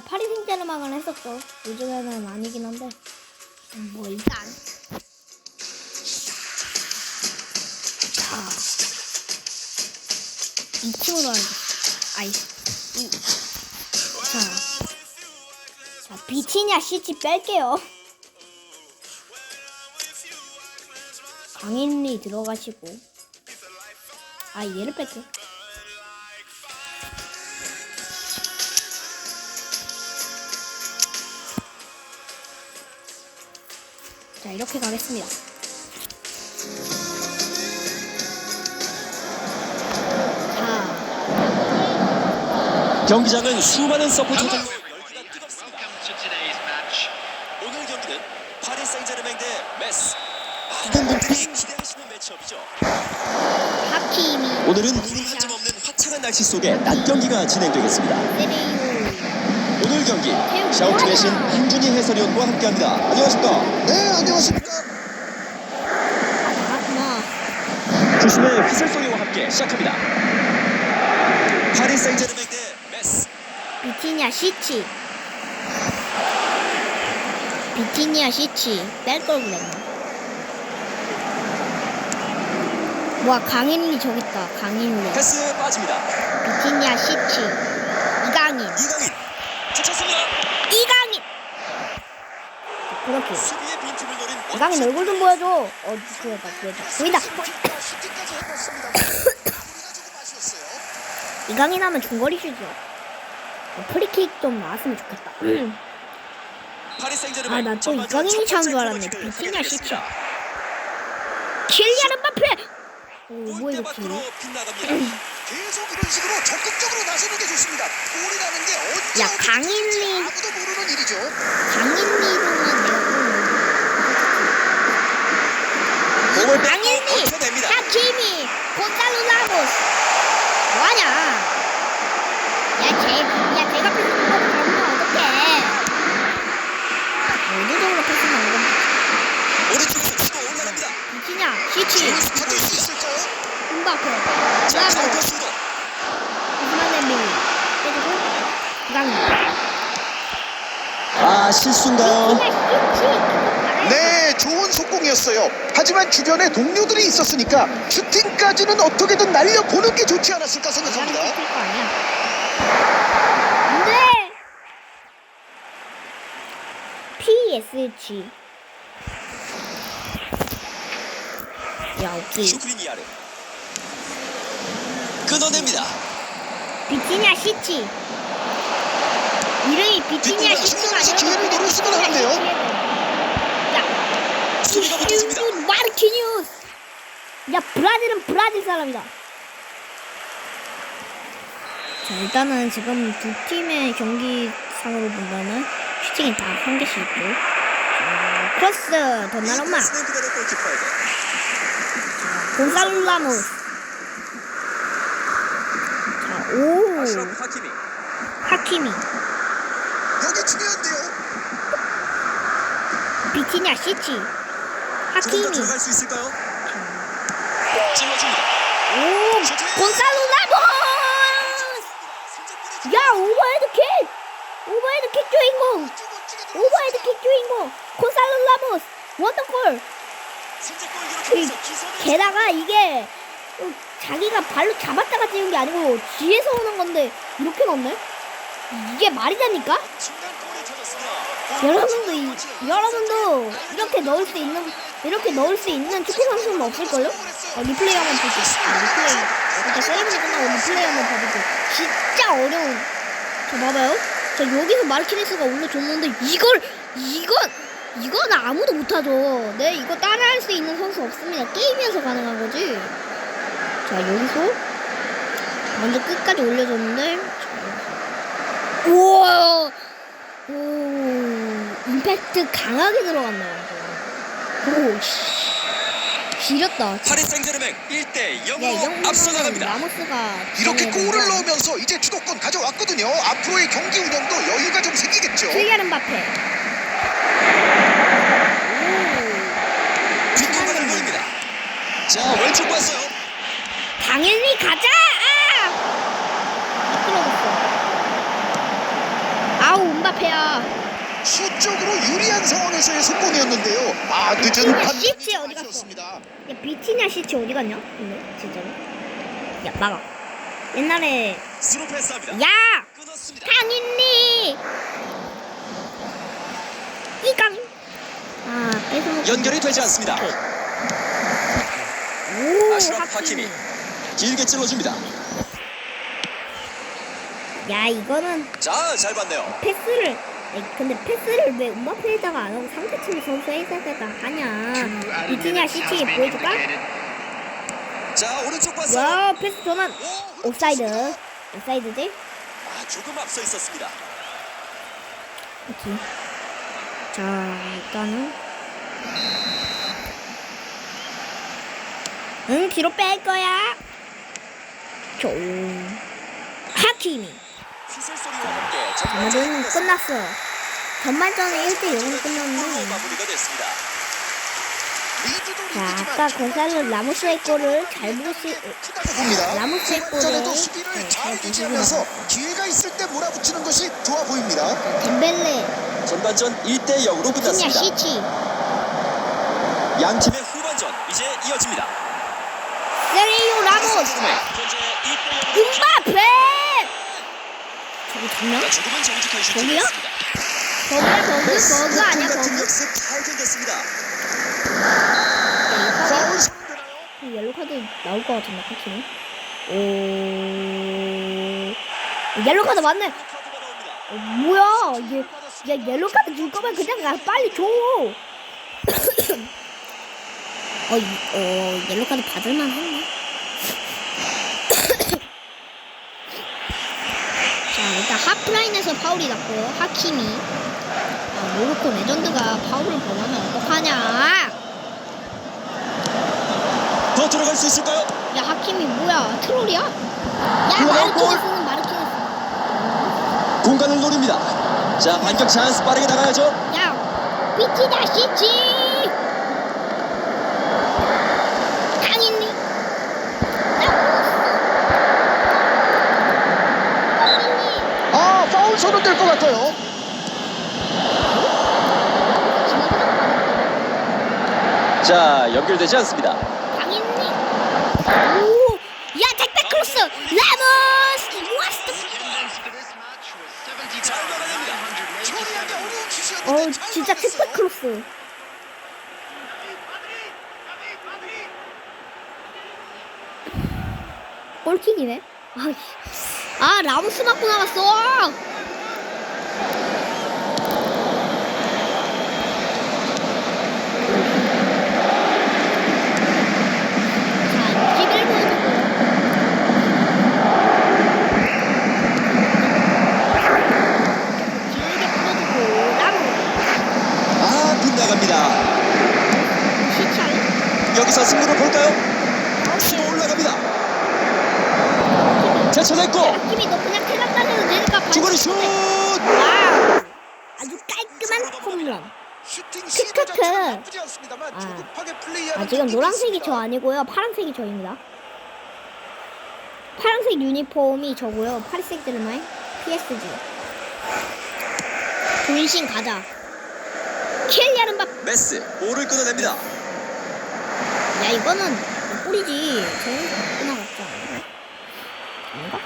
파리 생제르맹을 했었죠. 요즘에는 아니긴 한데. 음, 뭐 일단. 자. 2층으로 하는 아이 이, 자, 자 비티냐 시치 뺄게요. 강인리 들어가시고. 아 얘를 뺄게 자 이렇게 가겠습니다 자 경기장은 수많은 서포터들로 열기가 뜨겁습니다. 오늘 경기는 파리 생제르맹 대 메스. 많은 분들이 기대하시는 매치업이죠. 하키미 오늘은 구름 한 점 없는 화창한 날씨 속에 낮 경기가 진행되겠습니다. 오늘 경기 샤우팅의 신 한준희 해설위원과 함께합니다. 안녕하십니까? 네, 안녕하십니까. 주심의 휘슬 소리와 함께 시작합니다. 파리 생제르맹 대 메스. 비티냐 시치 비티냐 시치 뺄 걸 그랬나 와 강인리 저기 있다 강인리 패스 빠집니다. 비티냐 시치 이강인 이강인 이강인. 노린 이강인 얼굴 좀 보여줘. 어 보여다 보여다. 보인다. 이강인 하면 중거리 슛이죠 어, 프리킥 좀 나왔으면 좋겠다. 파리 생제르맹 아, 나또 전반전 이강인이 첫 찬줄 번째 알았네. 비티냐. 되겠습니다. 킬리안 음바페! 오 뭐야 이거 밖으로 킬 빗나갑니다. 계속 이런 식으로 적극적으로 나서는 게 좋습니다. 골이라는 게 언제 야. 될지 아무도 모르는 일이죠. 강인리로만 내가 강인리 버텨냅니다. 하키미 곤살로 라모스 뭐하냐 야쟤야 제가 패스 못하고 가면 어떡해 의도적으로 패스 나온 건 오른쪽으로 치고 올라갑니다. 시치 제임스 받을 수 있을까요? 음바페 자, 카운터 시도. 하지만 엠밀리 해주고 이강인 아, 실수인가요? 네, 좋은 속공이었어요. 하지만 주변에 동료들이 있었으니까 슈팅까지는 어떻게든 날려보는 게 좋지 않았을까 생각합니다. 시킬 거 아니야 안돼 PSG 야 오케이 슈크리니아르. 끊어냅니다. 비티냐 시치 이름이 비티냐 시치가 아니라 기회를 노릴 수는 없네요. 야 수비가 붙었습니다. 슈 마르키뉴스 야 브라질은 브라질 사람이다 자 일단은 지금 두 팀의 경기상으로 본다면 슈팅이 다 한 개씩 있고 자, 크로스. 곤살로 라모스 자 오. 아시라프 하키미. 하키미. 여기 중요한데요. 비티냐 시치. 하키미. 들어갈 수 있을까요? 찔러줍니다. 오 곤살로 라모스! 야 오버헤드 킥! 오버헤드 킥 주인공! 오버헤드 킥 주인공! 콘살로 라모스! 원더골 게다가 이게 어, 자기가 발로 잡았다가 찍은 게 아니고 뒤에서 오는 건데 이렇게 넣네? 이게 말이 터졌습니다. 여러분도 이, 여러분도 이렇게 넣을 수 있는 이렇게 넣을 수 있는 축구 선수는 없을걸요? 어, 리플레이 한번 볼게 아, 리플레이. 일단 세레머니 끝나고 리플레이 한번 봐볼게 진짜 어려운. 자 봐봐요. 자 여기서 마르키네스가 올려줬는데 이걸 이건 이건 아무도 못하죠. 네 이거 따라할 수 있는 선수 없습니다. 게임에서 가능한 거지 자 여기서 먼저 끝까지 올려줬는데 자, 우와 오 임팩트 강하게 들어갔네 완전 오 씨. 지렸다 파리 생제르맹 1대 야, 0으로 앞서 나갑니다. 라모스가 이렇게 골을 넣으면서 이제 주도권 가져왔거든요. 앞으로의 경기 운영도 여유가 좀 생기겠죠. 음바페. 오. 뒷공간을 노립니다. 자 왼쪽 봤어요. 당연히 가자! 아! 미끄러졌어. 아우, 음바페야. 수적으로 유리한 상황에서의 성공이었는데요. 아, 늦은 반. 시체 어디 갔어? 야 비티냐 시체 어디 갔냐? 근데 진짜로? 야 막아. 옛날에 야 당했니? 이강. 아 뺏어. 연결이 되지 않습니다. 오 하키미. 하키미. 길게 찔러줍니다. 야 이거는 자, 잘 봤네요. 패스를. 아니, 근데 패스를 왜 음바페에다가 안 하고 상대팀 선수에다가 하냐? 비티냐 시치 보여줄까? 자, 오른쪽 봤어요. 와 패스 전환. 오, 옵사이드. 옵사이드지? 아, 조금 앞서 있었습니다. 오케이. 자, 일단은. 응, 뒤로 뺄 거야. 조. 하키미. 휘슬 소리와 함께 전반전 끝났어. 전반전에 1대 0으로 끝났는데. 자, 아까 건살로 라모스의 골을 잘 보시, 크다고 봅니다. 라모스의 골을 전에도 네, 수비를 잘잘 유지하면서 기회가 있을 때 몰아붙이는 것이 좋아 보입니다. 덴벨레, 전반전 1대 0으로 티냐 끝났습니다. 시치, 양 팀의 후반전 이제 이어집니다. 세리오 라모스, 현재 1대 0으로 음바페! 조금은 정직한 슈팅이 저기요? 있습니다. 버그야, 버그? 버그 아니야, 같은 버그? 역습. 파울? 그 옐로 카드 나올 것 같은데 카키는 오 옐로 카드 맞네. 어, 뭐야 이게 야 옐로 카드 줄 거면 그냥 가 빨리 줘 어, 이, 어 옐로 카드 받을만 했네 자 일단 하프라인에서 파울이 났고요 하키미 아, 모로코 레전드가 파울을 범하면 어떡하냐 더 들어갈 수 있을까요? 야 하킴이 뭐야 트롤이야? 야 마르키네스는 마르키네스 공간을 노립니다. 자, 반격 찬스 빠르게 나가야죠. 야 비치다 시치 강인리 아 파울 선언 될 것 같아요. 자, 연결되지 않습니다. 오야 택배 크로스 와스트 어잘 진짜. 택배 크로스 골킥이네 아, 아 라모스 맞고 나갔어 자 11분 길게 뿌려주고 나무 아, 빗나갑니다. 시차이 여기서 승부를 볼까요? 치고 올라갑니다. 제쳐냈고 힘이 너 그냥 태양 따내도 되니까 중거리 슛! 와우 아주 깔끔한 홈런 크크크. 아. 아 지금 노란색이. 저 아니고요 파란색이 저입니다 파란색 유니폼이 저고요. 파란색 드르마의 PSG 돌신 가자. 켈리아른 밥야 메스 볼을 끊어냅니다. 이거는 뿌리지. 저는 끊어갔지 않나? 아닌가?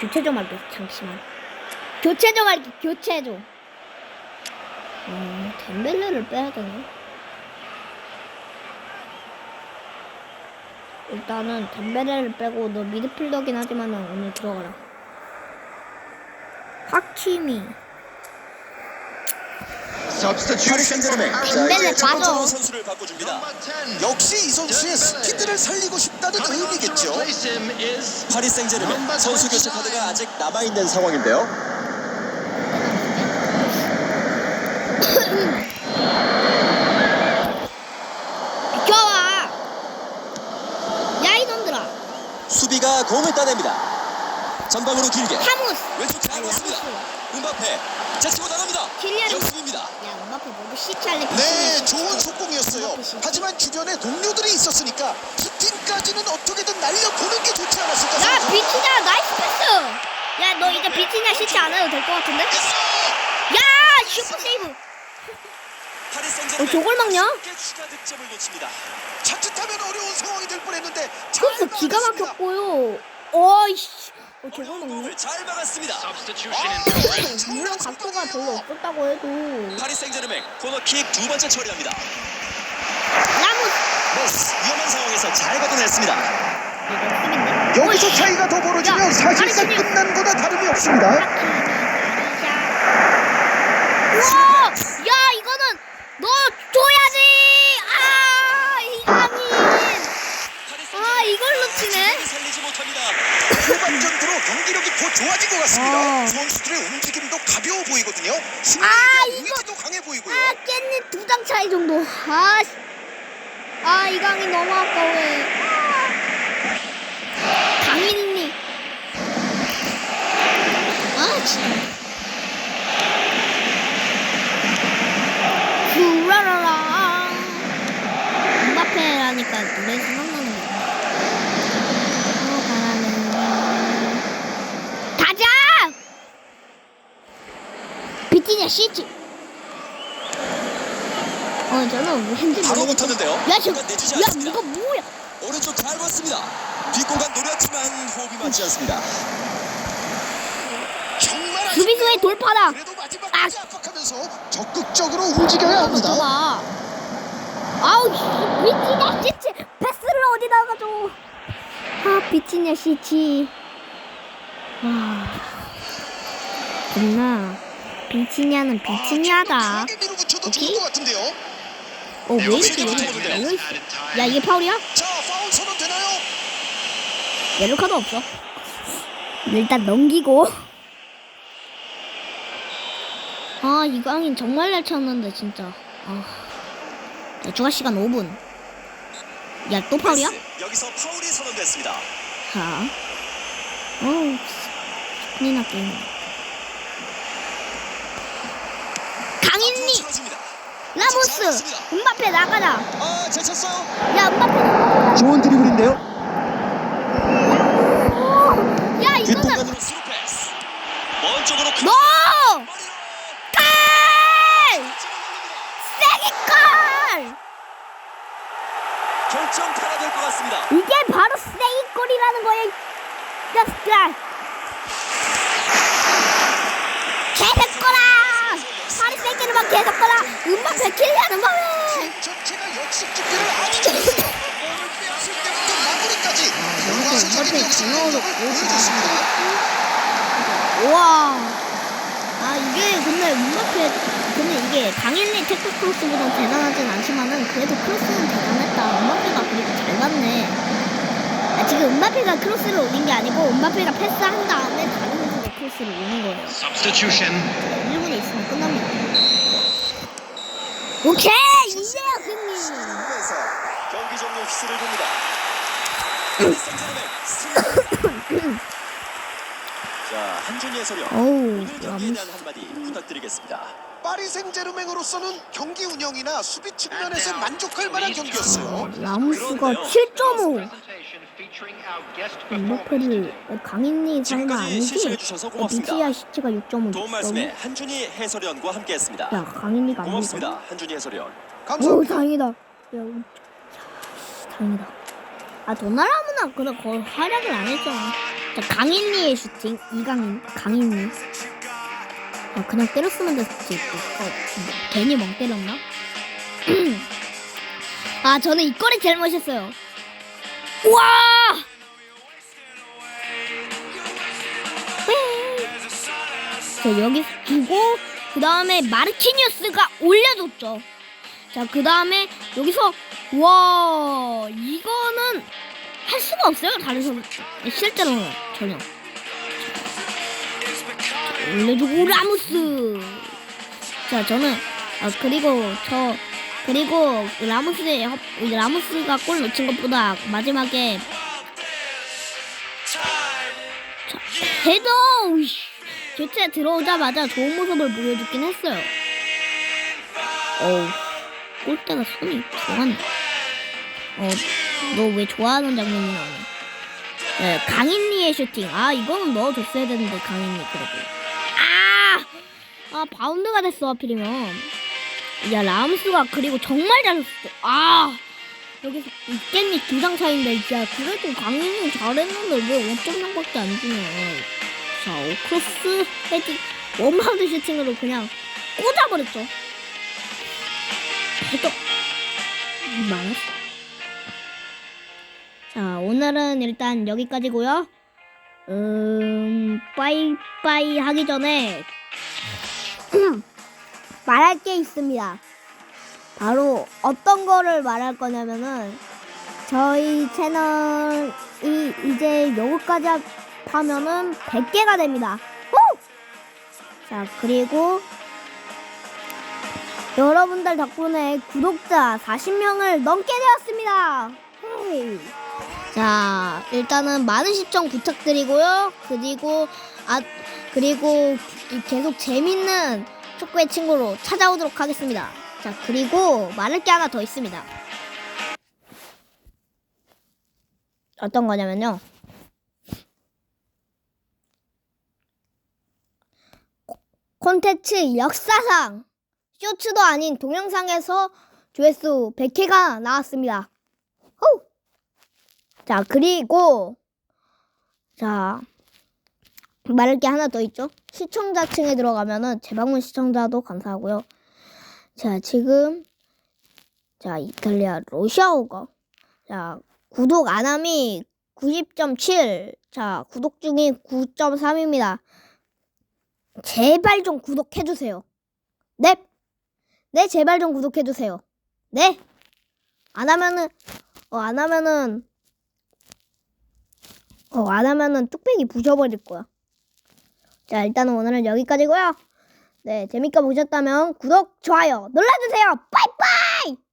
교체 좀 할게 잠시만. 교체 좀 할게 교체 좀 음, 덴벨레를 빼야 되네 일단은 덴벨레를 빼고 너 미드필더긴 하지만은 오늘 들어가라 하키미 번째로 빠져. 선수를 바꿔줍니다. 역시 이 선수의 스피드를 살리고 싶다는 의미겠죠. 파리 생제르맹 선수 교체 카드가 아직 남아 있는 상황인데요. 비켜와 야 이놈들아 수비가 공을 따냅니다. 전방으로 길게 하무스 왼쪽 잘 봤습니다. 음바페 제치고 나갑니다. 킬리안. 역습입니다. 야 음바페 너무 시찰래 네, 좋은 속공이었어요. 하지만 주변에 동료들이 있었으니까 슈팅까지는 어떻게든 날려보는 게 좋지 않았을까 야. 비키다 나이스 패스 야, 너 이제 비치냐 시치 안 해도 될 것 같은데? 야, 슈퍼 세이브. 어, 저걸 막냐? 자칫하면 어려운 상황이 될 뻔했는데 크로스 기가 막혔고요. 어이씨. 어, 저걸 막네. 잘 막았습니다. 물론 각도가 별로 없었다고 해도. 파리 생제르맹 코너킥 두 번째 처리합니다. 라모스. 메스 위험한 상황에서 잘 걷어냈습니다. 여기서 차이가 더 벌어지면 야, 사실상 끝난 거나 다름이 없습니다. 우와! 야, 이거는 너 줘야지! 아, 이강인! 아, 이걸 놓치네? 살리지 못합니다. 후반전으로 경기력이 더 좋아진 것 같습니다. 어. 선수들의 움직임도 가벼워 보이거든요. 승리에 아, 대한 이거- 의지도 강해 보이고요. 아, 깻잎 두 장 차이 정도. 아, 씨. 아, 이강인 너무 아까워해. 강인이. 아, 진짜. 후라라라. 음바페라니까 노래 생각나는 게. 어, 바라는. 가자! 비티냐 시치. 어, 저는 뭐 핸들 바로 모르겠어. 붙었는데요. 야, 저, 내주지 야, 않습니다. 이거 뭐야? 오른쪽 잘 봤습니다. 뒷공간 노렸지만 호흡이 맞지 않습니다. 정말 수비수의 아쉽네요. 돌파다. 그래도 아. 마지막까지 압박하면서 적극적으로 움직여야 합니다. 좋아. 아우, 씨, 비치냐 시치. 패스를 어디다가 줘. 아, 비치냐 시치. 와. 겁나. 비치냐는 비치냐다. 강하게 밀어붙여도 오케이. 어, 왜 이렇게 열려있어? 야, 이게 파울이야? 옐로 카드 없어. 일단 넘기고. 아, 이강인 정말 잘 쳤는데, 진짜. 아. 야, 추가 시간 5분. 야, 또 파울이야? 메스, 여기서 파울이 선언됐습니다. 자. 어우, 큰일. 강인리! 틀어줍니다. 라모스! 음바페 나가자! 아, 잘 쳤어요. 야, 음바페 나가자! 좋은 드리블인데요. 오! 야, 이거는! 먼 쪽으로 큰 너! 머리로 골! 세게 골! 결정 타가 될 것 같습니다. 이게 바로 세이골이라는 거야. 야, 계속 거라. 파리 생제르맹 계속. 음바페 킬리안 음바페. 전체가 역습 준비를 아주 잘했어요. 골을 빼앗을 때부터 마무리까지 결과수적인 역습을 보여줬습니다. 우와. 아 이게 근데 음바페 근데 이게 당연히 태클 크로스보다 대단하진 않지만은 그래도 크로스는 대단했다. 음바페가 그리고 잘 맞네. 아, 지금 음바페가 크로스를 올린 게 아니고 음바페가 패스한 다음에 다른 선수가 크로스를 오는 거예요. Substitution. 1분에 있으면 끝납니다. 오케이! 이제야! 승부에서 경기 종료 휘슬을 봅니다. 자, 한준희 해설위원. 오늘 경기에. 대한 한마디 부탁드리겠습니다. 파리 생제르맹으로서는 경기 운영이나 수비 측면에서 만족할 만한 경기였어요. 그런데요. 7.5! Presentation featuring our guest 음바페를 강인리 설마 아니지? 비티야 시치가 6.5 도움 말씀에 한준희 해설위원과 함께했습니다. 야 강인리가 아니고 고맙습니다, 한준희 해설위원. 오 감사합니다. 다행이다 야, 다행이다 아 도나라무나 그래 거의 활약을 안 했잖아 자 강인리의 슈팅 이강인 강인리 아 그냥 때렸으면 됐지 어, 뭐, 괜히 멍 때렸나? 아 저는 이 골이 제일 멋있었어요 우와 자 여기 두고 그 다음에 마르키니우스가 올려줬죠 자, 그 다음에 여기서 와 이거는 할 수가 없어요. 다른 선수 실제로는 전혀. 자, 올려주고 라모스. 자, 저는 아 그리고 저 그리고 라모스의 협- 라모스가 골 놓친 것보다 마지막에 자, 헤더. 교체 들어오자마자 좋은 모습을 보여주긴 했어요. 어우. 골대가 손이 좋았네. 어, 너 왜 좋아하는 장면이 나오네? 네, 강인리의 슈팅. 아, 이거는 넣어줬어야 되는데, 강인리, 그래도. 아! 아, 바운드가 됐어, 하필이면. 야, 라움스가 그리고 정말 잘했어. 아! 여기서 있겠니? 두장 차인데, 야, 그래도 강인리 잘했는데 왜 5.0밖에 안 주냐. 자, 오크로스 헤딩, 원바운드 슈팅으로 그냥 꽂아버렸죠. 해도 망했어. 자, 오늘은 일단 여기까지고요. 음, 빠이빠이 하기 전에 말할 게 있습니다. 바로 어떤 거를 말할 거냐면은 저희 채널이 이제 여기까지 하면은 100개가 됩니다. 후! 자, 그리고 여러분들 덕분에 구독자 40명을 넘게 되었습니다. 자, 일단은 많은 시청 부탁드리고요. 그리고 아 그리고 계속 재밌는 축구의 친구로 찾아오도록 하겠습니다. 자, 그리고 말할 게 하나 더 있습니다. 어떤 거냐면요. 콘텐츠 역사상 쇼츠도 아닌 동영상에서 조회수 100회가 나왔습니다. 호! 자, 그리고 자 말할 게 하나 더 있죠. 시청자 층에 들어가면은 재방문 시청자도 감사하고요. 자, 지금 자 이탈리아 러시아어가 자 구독 안함이 90.7. 자 구독 중이 9.3입니다. 제발 좀 구독해 주세요. 네. 네, 제발 좀 구독해 주세요. 네. 안 하면은, 어, 안 하면은, 어, 안 하면은 뚝배기 부셔버릴 거야. 자, 일단은 오늘은 여기까지고요 네, 재밌게 보셨다면 구독, 좋아요 눌러주세요. 빠이빠이!